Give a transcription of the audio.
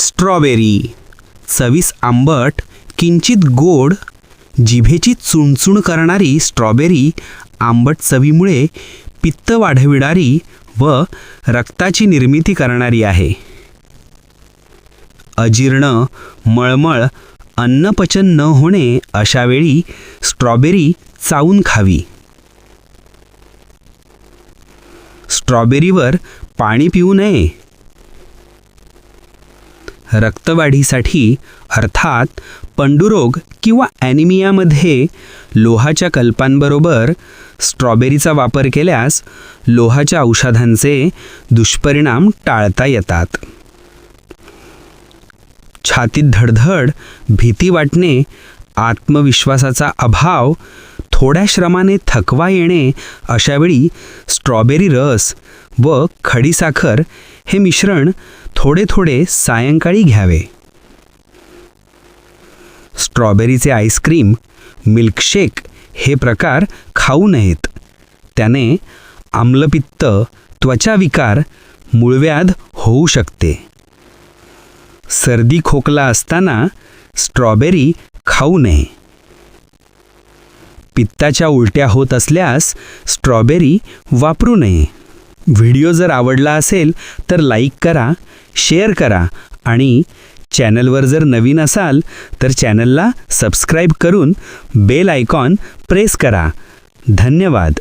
Strawberry चवीस आंबट किंचित गोड जिभेची चुणचुण करणारी स्ट्रॉबेरी आंबट चवीमुळे पित्त वाढविणारी व रक्ताची निर्मिती करणारी आहे. अजीर्ण मळमळ अन्नपचन न होणे अशावेळी स्ट्रॉबेरी चावून खावी. स्ट्रॉबेरीवर पाणी पिऊ नये. रक्तवाढीसाठी अर्थात पंडुरोग किंवा ॲनिमियामध्ये लोहाच्या कल्पांबरोबर स्ट्रॉबेरीचा वापर केल्यास लोहाच्या औषधांचे दुष्परिणाम टाळता येतात. छातीत धडधड भीती वाटणे आत्मविश्वासाचा अभाव थोड्या श्रमाने थकवा येणे अशावेळी स्ट्रॉबेरी रस व खडीसाखर हे मिश्रण थोडे थोडे सायंकाळी घ्यावे. स्ट्रॉबेरीचे आईस्क्रीम मिल्कशेक हे प्रकार खाऊ नयेत. त्याने आम्लपित्त त्वचाविकार मूळव्याध होऊ शकते. सर्दी खोकला असताना स्ट्रॉबेरी खाऊ नये. पित्ताच्या उलट्या होत असल्यास स्ट्रॉबेरी वापरू नये. व्हिडिओ जर आवडला असेल तर लाईक करा शेअर करा आणि चॅनलवर जर नवीन असाल तर चॅनलला सबस्क्राईब करून बेल आयकॉन प्रेस करा. धन्यवाद.